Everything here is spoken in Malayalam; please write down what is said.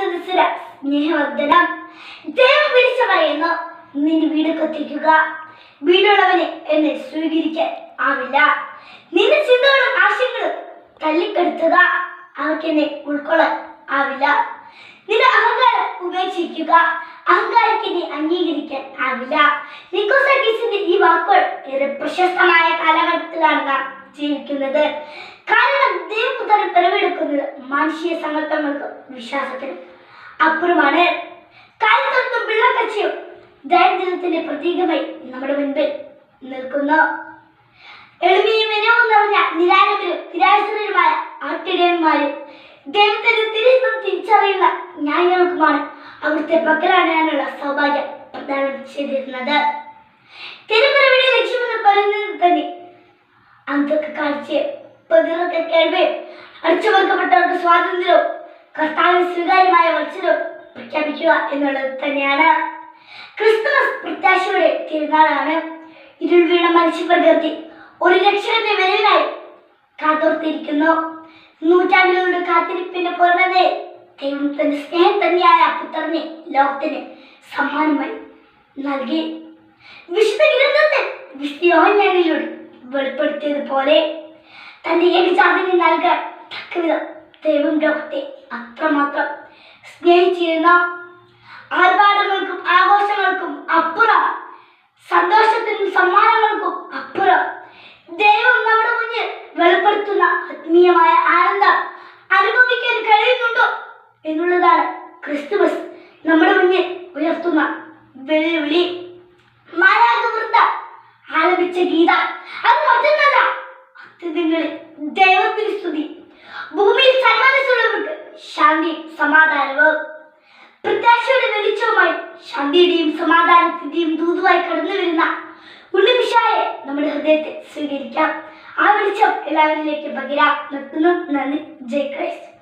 സദസ്സിന് സ്നേഹവന്ദനം ദൈവം വിളിച്ചു പറയുന്നു നിന്റെ വീട് കത്തിക്കുക. വീടുള്ളവനെ എന്നെ സ്വീകരിക്കാൻ ആവില്ല. നിന്റെ ചിന്തകളും ആശയങ്ങളും തല്ലിക്കെടുത്തുക അവർക്ക് എന്നെ ഉൾക്കൊള്ളാൻ ആവില്ല. നിന്റെ അഹങ്കാരം ഉപേക്ഷിക്കുക അഹങ്കാരത്തിനെ അംഗീകരിക്കാൻ ആവില്ല. നിക്കോസക്കീസിന്റെ ഈ വാക്കുകൾ ഏറെ പ്രശസ്തമായ കാലഘട്ടത്തിലാണ് നാം ജീവിക്കുന്നത്. കാരണം ദൈവപുത്രൻ പിറവെടുക്കുന്നത് മനുഷ്യ സങ്കല്പങ്ങൾക്കും വിശ്വാസത്തിനും അപ്പുറമാണ്. കാലത്തൊട്ടും പിള്ളക്കച്ചയും ദാരിദ്ര്യത്തിന്റെ പ്രതീകമായി നമ്മുടെ മുൻപിൽ നിൽക്കുന്നു. എളിമയും വിനവും നിറഞ്ഞ നിരാലംബരും നിരാശരരുമായ ആട്ടിടയന്മാരും ദൈവത്തിന്റെ തിരിച്ചും തിരിച്ചറിയുന്ന ന്യായങ്ങൾക്കുമാണ് അവിടുത്തെ പക്കലണയാനുള്ള സൗഭാഗ്യം പ്രദാനം ചെയ്തിരുന്നത്. തിരുപ്പിറവിയുടെ ലക്ഷ്യമെന്ന് പറയുന്നത് തന്നെ അന്തൊക്കെ പതിറൊക്കെ കേൾവേ. അടിച്ചമർക്കപ്പെട്ടവർക്ക് സ്വാതന്ത്ര്യവും കർത്താവിന് സ്വീകാര്യമായ മത്സരവും പ്രഖ്യാപിക്കുക എന്നുള്ളത് തന്നെയാണ്. ക്രിസ്തുമസ് പ്രത്യാശയുടെ തിരുനാളാണ്. ഇരുൾ വീണ മനുഷ്യപ്രകൃതി ഒരു രക്ഷകന്റെ വരവിനായി കാതോർത്തിരിക്കുന്നു. നൂറ്റാണ്ടുകളുടെ കാത്തിരിപ്പിന്റെ പൂർണതയെ ദൈവം തന്റെ സ്നേഹം തന്നെയായ പുത്രനെ ലോകത്തിന് സമ്മാനമായി നൽകി. വിശുദ്ധ ഗ്രന്ഥത്തിൽ വിശ്വയോഹനാനിലൂടെ വെളിപ്പെടുത്തിയതുപോലെ തന്റെ ഏകജാതനെ നൽകാൻ തക്കവിധം ദൈവം ലോകത്തെ അത്രമാത്രം സ്നേഹിച്ചിരുന്ന ആർഭാടങ്ങൾക്കും ആഘോഷങ്ങൾക്കും അപ്പുറം സന്തോഷത്തിനും സമ്മാനങ്ങൾക്കും അപ്പുറം ദൈവം നമ്മുടെ മുന്നിൽ വെളിപ്പെടുത്തുന്ന ആത്മീയമായ ആനന്ദം അനുഭവിക്കാൻ കഴിയുന്നുണ്ടോ എന്നുള്ളതാണ് ക്രിസ്തുമസ് നമ്മുടെ മുന്നിൽ ഉയർത്തുന്ന വെല്ലുവിളി. മാലാകവൃന്ദ ആലപിച്ച ഗീത. അത് അത്യന്തങ്ങളിൽ ദൈവത്തിന് സ്തുതി. ഭൂമിയിൽ സന്മനസ്സുള്ളവർക്ക് ശാന്തി സമാധാനവും പ്രത്യാശയുടെ വെളിച്ചവുമായി ശാന്തിയുടെയും സമാധാനത്തിന്റെയും ദൂതുമായി കടന്നു വരുന്ന ഉണ്ണിമിഷായെ നമ്മുടെ ഹൃദയത്തെ സ്വീകരിക്കാം. ആ വെളിച്ചം എല്ലാവരിലേക്ക് പകരാം. നിർത്തുന്നു. നന്ദി. ജയ് ക്രൈസ്റ്റ്.